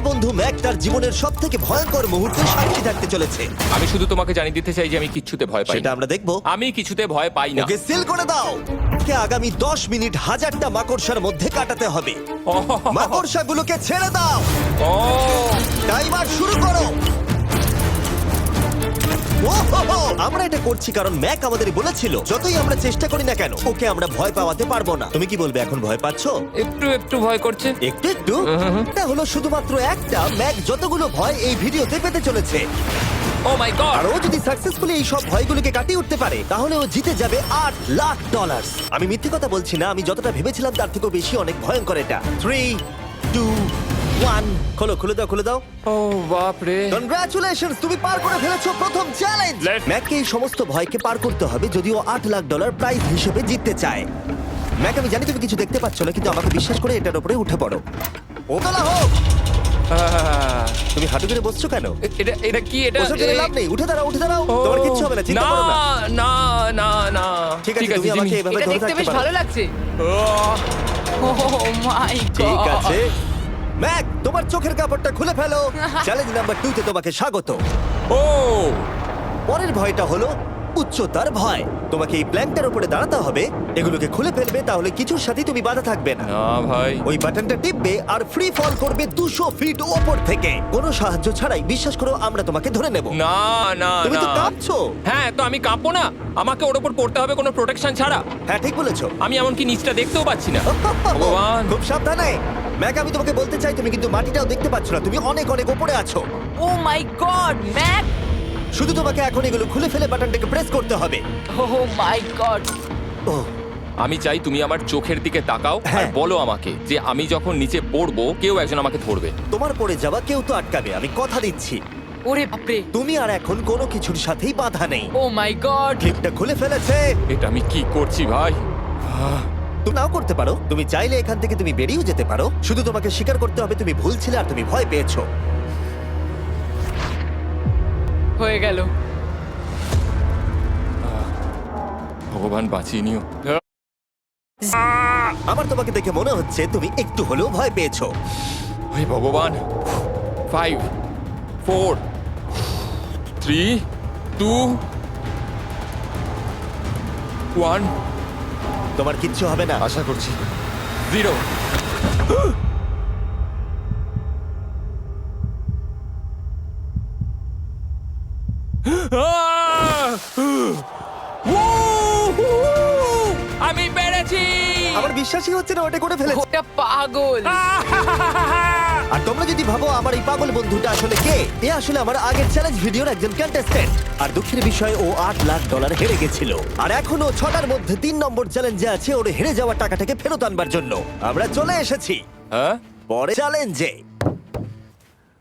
আমার বন্ধু ম্যাক তার জীবনের সব থেকে ভয়ঙ্কর মুহূর্তে সাক্ষী থাকতে চলেছে। আমি শুধু তোমাকে জানিয়ে দিতে চাই যে আমি কিছুতে ভয় পাই সেটা না। আমরা দেখব। আমি কিছুতে ভয় পাই না। ওকে সিল করে দাও। ওকে আগামী 10 মিনিট হাজারটা মাকড়সার মধ্যে কাটাতে হবে। মাকড়সাগুলোকে ছেড়ে দাও। ও, টাইমার শুরু করো। ওহোহো! আমরা এটা করছি কারণ ম্যাক আমাদের বলেছিল যতই আমরা চেষ্টা করি না কেন ওকে আমরা ভয় পাওয়াতে পারব না। তুমি কি বলবে এখন ভয় পাচ্ছো? একটু একটু ভয় করছে। একটু একটু। এটা হলো শুধুমাত্র একটা ম্যাক যতগুলো ভয় এই ভিডিওতে পেতে চলেছে। ও মাই গড আর ও যদি সাকসেসফুলি এই সব ভয়গুলোকে কাটিয়ে উঠতে পারে তাহলে ও জিতে যাবে আট লাখ ডলার আমি মিথ্যে কথা বলছি না আমি যতটা ভেবেছিলাম তার থেকেও বেশি অনেক ভয়ঙ্কর এটা। থ্রি টু ওয়ান খোলো খুলে দাও খুলে দাও। ও বাপ রে কনগ্রাচুলেশনস তুমি পার করে ফেলেছো প্রথম চ্যালেঞ্জ ম্যাককে এই সমস্ত ভয়কে পার করতে হবে যদিও আট লাখ ডলার প্রাইজ হিসেবে জিততে চায়। ম্যাক আমি জানি তুমি কিছু দেখতে পাচ্ছ না কিন্তু আমাকে বিশ্বাস করে এটার উপরে উঠে পড়ো। ও তোলা হোক। আহ, তুমি হাঁটু করে বসছো কেন? এ- এটা এটা কি? এটা বসে গেলে লাভ নেই। উঠে দাঁড়াও উঠে দাঁড়াও। ও, তোমার কিচ্ছু হবে না চিন্তা করো না। না না না। ঠিক আছে তুমি আমাকে জিমি। এভাবে এটা ধরে দেখতে থাকতে বেশ পারো। ভালো লাগছে। ও। মাই ঠিক গড আছে। ম্যাক তোমার চোখের কাপড়টা খুলে ফেলো। চ্যালেঞ্জ নাম্বার টু তে তোমাকে স্বাগত। ও। পরের ভয়টা হলো উচ্চতার ভয়। তোমাকে এই প্ল্যানটার উপরে দাঁড়াতে হবে। এগুলোকে খুলে ফেলবে তাহলে কিছুর সাথে তুমি বাধা থাকবে না। না ভাই। ওই বাটনটা টিপবে আর ফ্রি ফল করবে দুশো ফিট ওপর থেকে। কোনো সাহায্য ছাড়াই বিশ্বাস করো আমরা তোমাকে ধরে নেব। না না তুমি তো না। কাঁপছো। হ্যাঁ তো আমি কাঁপবো না। আমাকে ওর উপর পড়তে হবে কোনো প্রোটেকশন ছাড়া। হ্যাঁ ঠিক বলেছ। আমি এমনকি নিচটা দেখতেও পাচ্ছি না। ভগবান। খুব সাবধানে। ম্যাক আমি তোমাকে বলতে চাই তুমি কিন্তু মাটিটাও দেখতে পাচ্ছ না। তুমি অনেক অনেক উপরে আছো। Oh my god Mack! শুধু তোমাকে এখন এগুলো খুলে ফেলে বাটনটাকে প্রেস করতে হবে। ও মাই গড ও আমি চাই তুমি আমার চোখের দিকে তাকাও আর হ্যাঁ। বলো আমাকে যে আমি যখন নিচে পড়ব কেউ একজন আমাকে ধরবে। তোমার পড়ে যাওয়া কেউ তো আটকাবে আমি কথা দিচ্ছি। ওরে বাপরে! তুমি আর এখন কোনো কিছুর সাথেই বাধা নেই। ও মাই গড ক্লিপটা খুলে ফেলেছে। এটা আমি কি করছি ভাই? তুমি নাও করতে পারো। তুমি চাইলে এখান থেকে তুমি বেরিয়েও যেতে পারো। শুধু তোমাকে স্বীকার করতে হবে তুমি ভুল ছিলে আর তুমি ভয় পেয়েছ। হয়ে গেল। ভগবান বাঁচিয়ে নিও। আমার তোমাকে দেখে মনে হচ্ছে তুমি একটু হলেও ভয় পেয়েছ। হে ভগবান five four three two one তোমার কিচ্ছু হবে না। আশা করছি। জিরো আমার বিশ্বাসই হচ্ছে না ওটা করে ফেলেছে। ওটা পাগল। আর তোমরা যদি ভাবো আমার এই পাগল বন্ধুটা আসলে কে এ আসলে আমার আগের চ্যালেঞ্জ ভিডিওর একজন কন্টেস্ট্যান্ট আর দুঃখের বিষয়ে ও আট লাখ ডলার হেরে গেছিল। আর এখনও ছটার মধ্যে তিন নম্বর চ্যালেঞ্জে আছে ওর হেরে যাওয়া টাকাটাকে ফেরত আনবার জন্য। আমরা চলে এসেছি। হ্যাঁ? পরে চ্যালেঞ্জে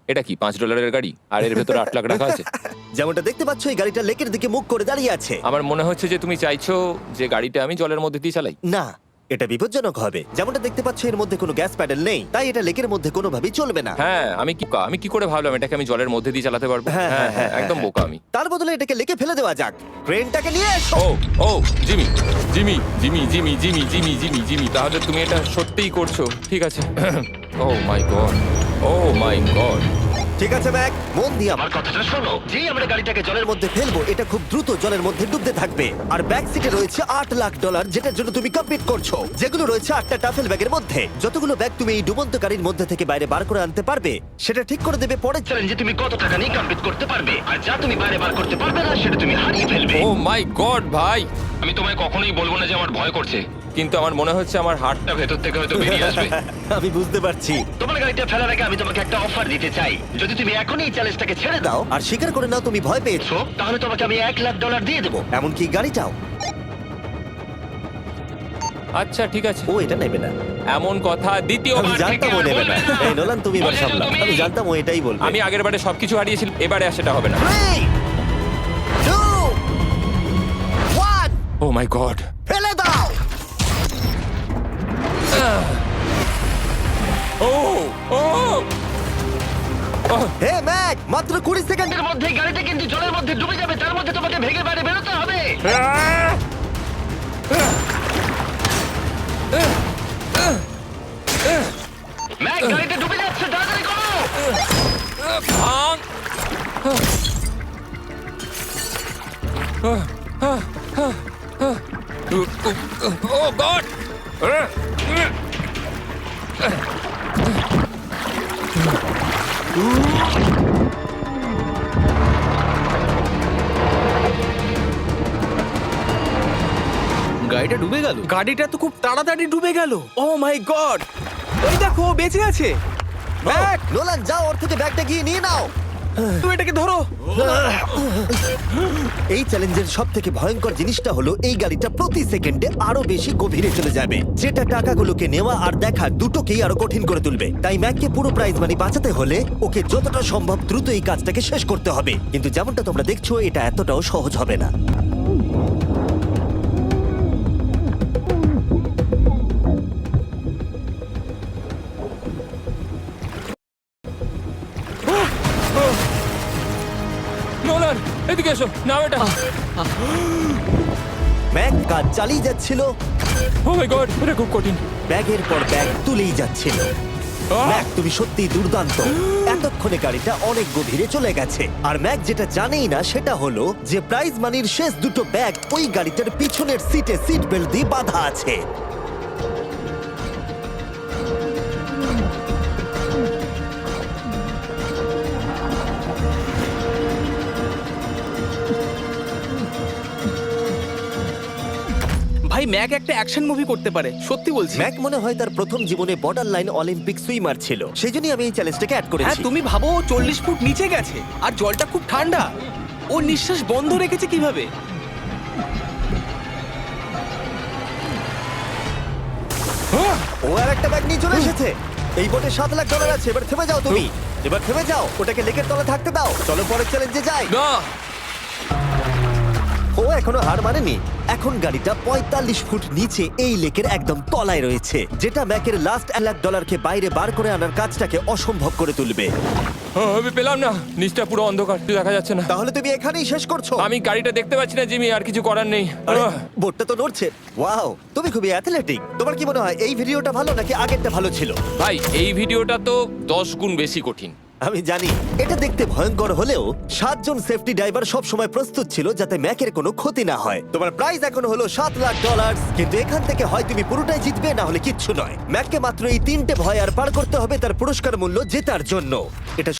এটা কি পাঁচ ডলারের গাড়ি? আর এর ভেতরে আট লাখ টাকা আছে? যেমনটা দেখতে পাচ্ছ এই গাড়িটা লেকের দিকে মুখ করে দাঁড়িয়ে আছে। আমার মনে হচ্ছে যে তুমি চাইছো যে গাড়িটা আমি জলের মধ্যে দিয়ে চালাই। না এটা বিপজ্জনক হবে। যেমনটা দেখতে পাচ্ছ এর মধ্যে কোনো গ্যাস প্যাডেল নেই তাই এটা লেকের মধ্যে কোনোভাবেই চলবে না। হ্যাঁ আমি কি আমি কি করে ভাবলাম এটাকে আমি জলের মধ্যে দিয়ে চালাতে পারব? হ্যাঁ, হ্যাঁ, হ্যাঁ, একদম হ্যাঁ। বোকা আমি। তার বদলে এটাকে লেকে ফেলে দেওয়া যাক। ক্রেনটাকে নিয়ে এসো। ও ও Jimmy Jimmy Jimmy Jimmy Jimmy Jimmy Jimmy Jimmy তাহলে তুমি এটা সত্যিই করছ। ঠিক আছে। ও my god O my god ঠিক আছে ম্যাক। মন দিয়ে আমার কথাটা শোনো যেই আমরা গাড়িটাকে জলের মধ্যে ফেলব। এটা খুব দ্রুত জলের মধ্যে ডুবতে থাকবে। আর ব্যাক সিটে রয়েছে আট লাখ ডলার যেটার জন্য তুমি কমপ্লিট করছ। যেগুলো রয়েছে আটটা টাফেল ব্যাগের মধ্যে। যতগুলো ব্যাগ তুমি এই ডুবন্ত গাড়ির মধ্যে থেকে বাইরে বার করে আনতে পারবে সেটা ঠিক করে দেবে পরের চ্যালেঞ্জে তুমি কত টাকা নিয়ে কমপ্লিট করতে পারবে। আর যা তুমি বাইরে বার করতে পারবে না সেটা তুমি হারিয়ে ফেলবে। ও মাই গড ভাই। আমি তোমায় কখনোই বলব না যে আমার ভয় করছে। কিন্তু আমার মনে হচ্ছে আমার হার্টটা ভেতর থেকে হয়তো বেরিয়ে আসবে। আমি বুঝতে পারছি। তোমার গাড়িটা ফেলার আগে আমি তোমাকে একটা অফার দিতে চাই। যদি তুমি এখনই এই চ্যালেঞ্জটাকে ছেড়ে দাও আর স্বীকার করে নাও তুমি ভয় পেয়েছ। তাহলে তোমাকে আমি এক লাখ ডলার দিয়ে দেবো। এমনকি গাড়িটাও। আচ্ছা ঠিক আছে। ও এটা নেবে না। এমন কথা আমি দ্বিতীয়বার থেকে জানতাম ও নেবে না। এই নোলান তুমি এবার বলেছ সামলাও। আমি জানতাম ও এটাই বলবে। আমি আগের বারে সবকিছু হারিয়েছিলাম এবারে আর সেটা হবে না। ও my god O O hey Mac মাত্র কুড়ি সেকেন্ড। এর মধ্যে গাড়িটা কিন্তু জলের মধ্যে ডুবে যাবে তার মধ্যে তোমাকে ভেঙে বাইরে বেরোতে হবে। ম্যাক গাড়িটা ডুবে যাচ্ছে তাড়াতাড়ি করো। ভাঙ ও গড! গাড়িটা ডুবে গেল। গাড়িটা তো খুব তাড়াতাড়ি ডুবে গেল। Oh my god. ওই দেখো বেঁচে আছে ব্যাগ। নোলান যাও ওর থেকে ব্যাগটা গিয়ে নিয়ে নাও। তুমি এটাকে ধরো। এই চ্যালেঞ্জের সব থেকে ভয়ঙ্কর জিনিসটা হলো এই গাড়িটা প্রতি সেকেন্ডে আরও বেশি গভীরে চলে যাবে। যেটা টাকাগুলোকে নেওয়া আর দেখা দুটোকেই আরও কঠিন করে তুলবে। তাই ম্যাককে পুরো প্রাইজ মানি বাঁচাতে হলে ওকে যতটা সম্ভব দ্রুত এই কাজটাকে শেষ করতে হবে। কিন্তু যেমনটা তোমরা দেখছ, এটা এতটাও সহজ হবে না। এদিকে এসো নাও এটা। ম্যাক কাজ চালিয়ে যাচ্ছিল। ও মাই গড এটা খুব কঠিন। ব্যাগের পর ব্যাগ তুলেই যাচ্ছিল! ম্যাক তুমি সত্যি দুর্দান্ত। এতক্ষণে গাড়িটা অনেক গভীরে চলে গেছে। আর ম্যাক যেটা জানেই না সেটা হলো যে প্রাইজ মানির শেষ দুটো ব্যাগ ওই গাড়িটার পিছনের সিটে সিট বেল্ট দিয়ে বাঁধা আছে। ভাই ম্যাক একটা অ্যাকশন মুভি করতে পারে সত্যি বলছি। ম্যাক মনে হয় তার প্রথম জীবনে বর্ডার লাইন অলিম্পিক সুইমার ছিল। সেই জন্যই আমি এই চ্যালেঞ্জটাকে অ্যাড হ্যাঁ করেছি তুমি ভাবো ও চল্লিশ ফুট নিচে গেছে আর জলটা খুব ঠান্ডা। ও নিঃশ্বাস বন্ধ রেখেছে কীভাবে? ও আর একটা ব্যাগ নিয়ে চলে এসেছে। এই বোটে সাত লাখ ডলার আছে এবার থেমে যাও তুমি। এবার থেমে যাও ওটাকে লেকের তলে থাকতে দাও। চলো পরের চ্যালেঞ্জে যাই। না। এখনও হার মানেনি। এখন গাড়িটা পঁয়তাল্লিশ ফুট নিচে এই লেকের একদম তলায় রয়েছে যেটা ম্যাকের লাস্ট এক লাখ ডলারকে বাইরে বার করে আনার কাজটাকে অসম্ভব করে তুলবে। আমি পেলাম না। নিচটা পুরো অন্ধকার দেখা যাচ্ছে না। তাহলে তুমি এখানেই শেষ করছ? আমি গাড়িটা দেখতে পাচ্ছি না জিমি আর কিছু করার নেই। আরে! বোটটা তো নড়ছে। ওয়াও তুমি খুবই অ্যাথলেটিক তোমার কি মনে হয় এই ভিডিওটা ভালো নাকি আগেরটা ভালো ছিল? ভাই এই ভিডিওটা তো দশ গুণ বেশি কঠিন। আমি জানি। এটা দেখতে ভয়ঙ্কর হলেও সাতজন সেফটি ড্রাইভার সব সময় প্রস্তুত ছিল যাতে ম্যাকের কোনো ক্ষতি না হয়। তোমার প্রাইস এখন হলো সাত লাখ ডলার কিন্তু এখান থেকে হয় তুমি পুরোটাই জিতবে, না হলে কিচ্ছু নয়। ম্যাককে মাত্র এই তিনটে ভয় আর পার করতে হবে তার পুরস্কার মূল্য জেতার জন্য। এটা